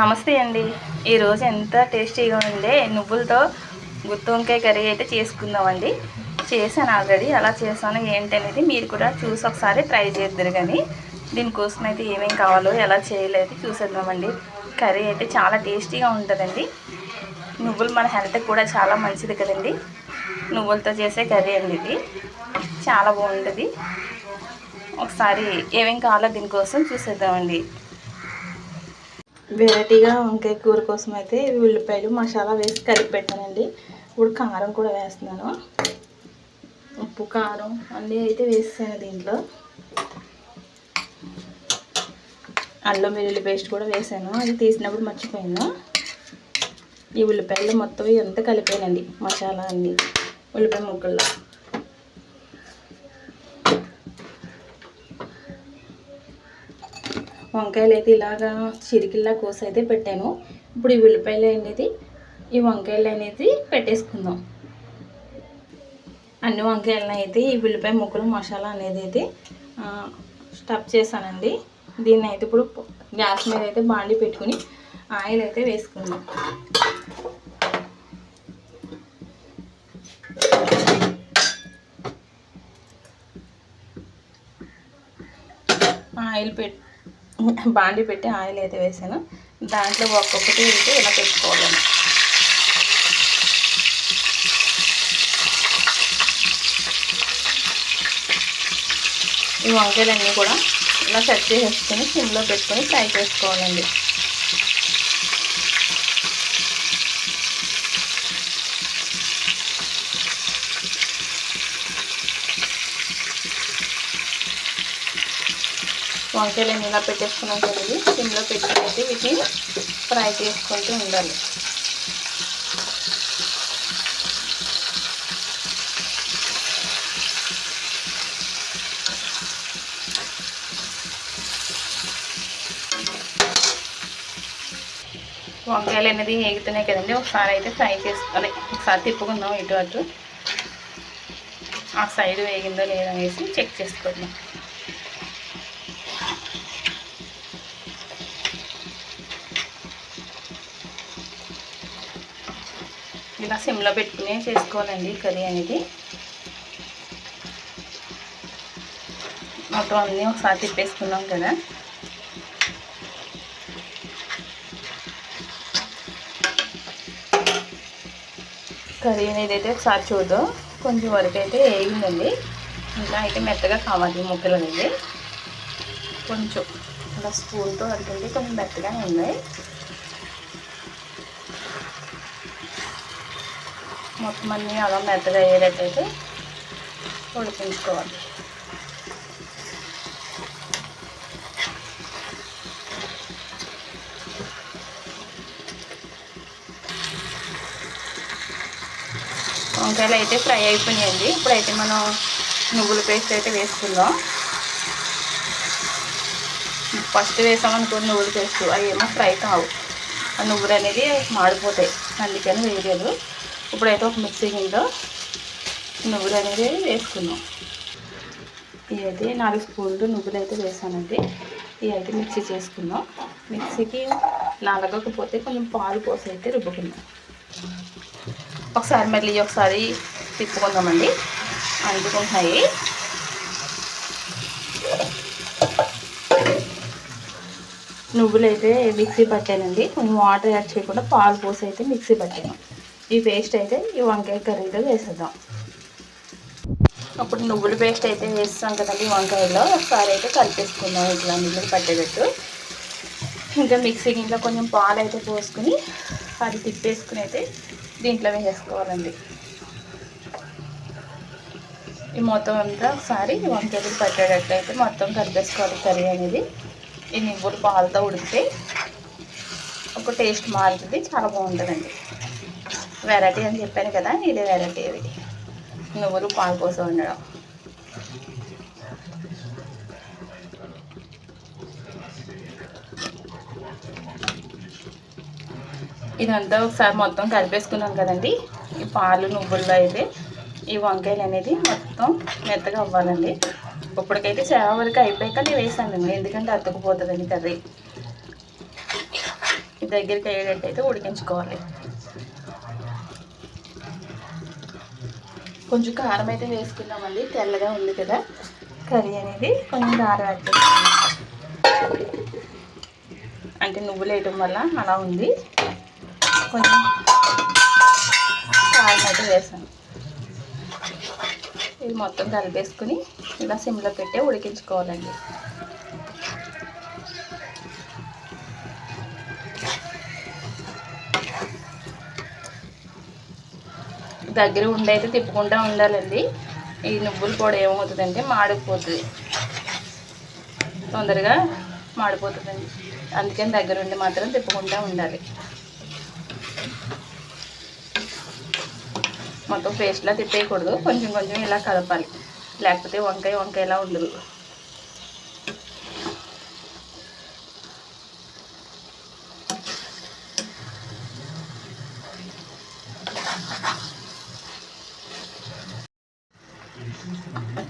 నమస్తే అండి. ఈరోజు ఎంత టేస్టీగా ఉండే నువ్వులతో గుత్తి వంకాయ కర్రీ అయితే చేసుకుందామండి. చేశాను ఆల్రెడీ. అలా చేశాను ఏంటనేది మీరు కూడా చూసి ఒకసారి ట్రై చేద్దరు కానీ దీనికోసం అయితే ఏమేమి కావాలో ఎలా చేయలేదు చూసేద్దామండి. కర్రీ అయితే చాలా టేస్టీగా ఉంటుందండి. నువ్వులు మన హెల్త్కి కూడా చాలా మంచిది కదండి. నువ్వులతో చేసే కర్రీ అండి ఇది. చాలా బాగుంటుంది. ఒకసారి ఏమేమి కావాలో దీనికోసం చూసేద్దామండి. వెరైటీగా వంకాయ కూర కోసం అయితే ఉల్లిపాయలు మసాలా వేసి కలిపి పెట్టానండి. ఇప్పుడు కారం కూడా వేస్తున్నాను. ఉప్పు కారం అన్నీ అయితే వేసాను దీంట్లో. అల్లం వెల్లుల్లి పేస్ట్ కూడా వేసాను. అది తీసినప్పుడు మర్చిపోయాను. ఈ ఉల్లిపాయలు మొత్తం ఇదంతా కలిపానండి మసాలా అన్నీ. ఉల్లిపాయ ముక్కల్లో. వంకాయలు అయితే ఇలాగా చిరికిల్లా కోసి అయితే పెట్టాను. ఇప్పుడు ఈ ఉల్లిపాయలు అనేది ఈ వంకాయలు అనేది పెట్టేసుకుందాం. అన్ని వంకాయలను అయితే ఈ ఉల్లిపాయ ముక్కలు మసాలా అనేది అయితే స్టఫ్ చేశానండి. దీన్ని అయితే ఇప్పుడు గ్యాస్ మీద అయితే బాండి పెట్టుకుని ఆయిల్ అయితే వేసుకుందాం. ఆయిల్ పెట్టి బాండి పెట్టి ఆయిల్ అయితే వేసాను. దాంట్లో ఒక్కొక్కటి అయితే ఇలా పెట్టుకోవాలండి ఈ వంకాయలన్నీ కూడా ఇలా సెట్ చేసేసుకొని సిమ్లో పెట్టుకొని ఫ్రై చేసుకోవాలండి. వంకాయలు ఇలా పెట్టేసుకున్నాం కదండి సిమ్లో పెట్టుకుని వీటిని ఫ్రై చేసుకుంటూ ఉండాలి. వంకాయలు అనేది ఏగుతున్నాయి కదండి ఒకసారి అయితే ఫ్రై చేసుకోవాలి. ఒకసారి తిప్పుకుందాం ఇటు అటు. ఆ సైడ్ వేగిందో లేదో అనేసి చెక్ చేసుకుందాం. ఇలా సిమ్లో పెట్టుకుని చేసుకోవాలండి కర్రీ అనేది. మొత్తం అన్నీ ఒకసారి తిప్పేసుకున్నాం కదా. కర్రీ అనేది అయితే ఒకసారి చూద్దాం. కొంచెం వరకు అయితే వేగిందండి. ఇంకా అయితే మెత్తగా కావాలి ముక్కలు అనేది కొంచెం ఇలా స్పూన్తో అడుగుంటే కొంచెం మెత్తగానే ఉన్నాయి. మొత్తం అన్నీ అలా మెత్తగా అయ్యేటట్టయితే ఉడికించుకోవాలి. వంకాయలు అయితే ఫ్రై అయిపోయినాయండి. ఇప్పుడైతే మనం నువ్వుల పేస్ట్ అయితే వేసుకుందాం. ఫస్ట్ వేసామనుకోండి నువ్వుల పేస్ట్ అవి ఏమో ఫ్రై కావు. ఆ నువ్వులు అనేది మాడిపోతాయి. అందుకని వేయలేదు. ఇప్పుడైతే ఒక మిక్సీ గిన్నెలో నువ్వులు అనేది వేసుకుందాం ఇవైతే నాలుగు స్పూన్లు నువ్వులు అయితే వేసానండి. ఇవి అయితే మిక్సీ చేసుకుందాం మిక్సీకి నలగకపోతే కొంచెం పాలు పోసి అయితే రుబ్బుకుందాం. ఒకసారి మళ్ళీ ఒకసారి తిప్పుకుందామండి. అందుకుంటున్నాయి. నువ్వులు అయితే మిక్సీ పట్టానండి. కొంచెం వాటర్ యాడ్ చేయకుండా పాలు పోసి అయితే మిక్సీ పట్టాను. ఈ పేస్ట్ అయితే ఈ వంకాయ కర్రీలో వేసేద్దాం. అప్పుడు నువ్వుల పేస్ట్ అయితే వేస్తాం కదండి వంకాయలో. ఒకసారి అయితే కలిపేసుకుందాం ఇట్లా నీళ్ళు పట్టేటట్టు. ఇంకా మిక్సీ గిన్నెలో కొంచెం పాలు అయితే పోసుకుని అది తిప్పేసుకుని అయితే దీంట్లో వేసేసుకోవాలండి ఈ మొత్తం అంతా ఒకసారి వంకాయలు పట్టేటట్టు అయితే మొత్తం కలిపేసుకోవాలి కర్రీ అనేది. ఈ నువ్వులు పాలతో ఉడికితే ఒక టేస్ట్ మారుతుంది చాలా బాగుంటుందండి. వెరైటీ అని చెప్పాను కదా ఇదే వెరైటీ ఇవి నువ్వులు పాలు కోసం ఉండడం ఇదంతా ఒకసారి మొత్తం కలిపేసుకున్నాం కదండి. ఈ పాలు నువ్వుల్లో అయితే ఈ వంకాయలు అనేది మొత్తం మెత్తగా అవ్వాలండి. ఇప్పటికైతే చాలా వరకు అయిపోయాక నేను వేసానండి ఎందుకంటే అతుకుపోతుందండి కర్రీ. దగ్గరికి అయ్యేటట్టు అయితే ఉడికించుకోవాలి. కొంచెం కారం అయితే వేసుకున్నామండి తెల్లగా ఉంది కదా. కర్రీ అనేది కొంచెం కారం యాడ్ అంటే నువ్వులు వేయటం వల్ల అలా ఉంది. కొంచెం కారం అయితే వేసాను. ఇది మొత్తం కలిపేసుకుని ఇలా సిమ్లో పెట్టి ఉడికించుకోవాలండి. దగ్గర ఉండి అయితే తిప్పుకుంటూ ఉండాలండి. ఈ నువ్వులు కూడా ఏమవుతుందంటే మాడిపోతుంది. తొందరగా మాడిపోతుందండి. అందుకని దగ్గర ఉండి మాత్రం తిప్పుకుంటూ ఉండాలి. మొత్తం పేస్ట్లా తిప్పేయకూడదు. కొంచెం కొంచెం ఇలా కలపాలి. లేకపోతే వంకాయ వంకాయలా ఉండదు.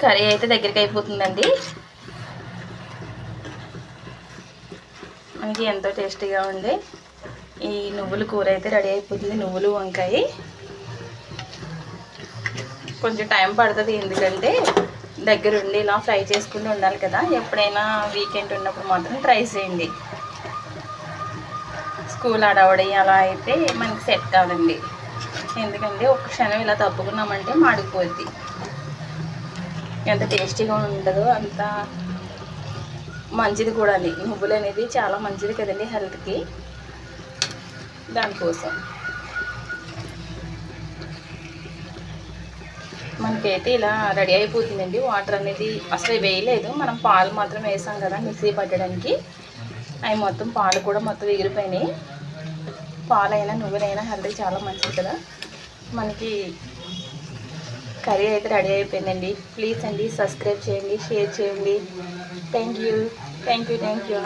కర్రీ అయితే దగ్గరికి అయిపోతుందండి. మనకి ఎంతో టేస్టీగా ఉండే ఈ నువ్వుల కూర అయితే రెడీ అయిపోతుంది. నువ్వులు వంకాయ. కొంచెం టైం పడుతుంది ఎందుకంటే దగ్గరుండి ఇలా ఫ్రై చేసుకుంటూ ఉండాలి కదా. ఎప్పుడైనా వీకెండ్ ఉన్నప్పుడు మాత్రం ట్రై చేయండి. స్కూల్ అడవడి అలా అయితే మనకి సెట్ కాదండి. ఎందుకంటే ఒక క్షణం ఇలా తప్పుకున్నామంటే మాడిపోద్ది. ఎంత టేస్టీగా ఉండదో అంత మంచిది కూడా అండి. నువ్వులు అనేది చాలా మంచిది కదండి హెల్త్కి. దానికోసం. మనకైతే ఇలా రెడీ అయిపోతుందండి. వాటర్ అనేది అసలు వేయలేదు. మనం పాలు మాత్రం వేసాం కదా మిక్సీ పట్టడానికి. అవి మొత్తం పాలు కూడా మొత్తం ఎగిరిపోయినాయి. పాలైనా నువ్వులైనా హెల్త్కి చాలా మంచిది కదా. మనకి కర్రీ అయితే రెడీ అయిపోయిందండి. ప్లీజ్ అండి సబ్స్క్రైబ్ చేయండి షేర్ చేయండి. Thank you thank you thank you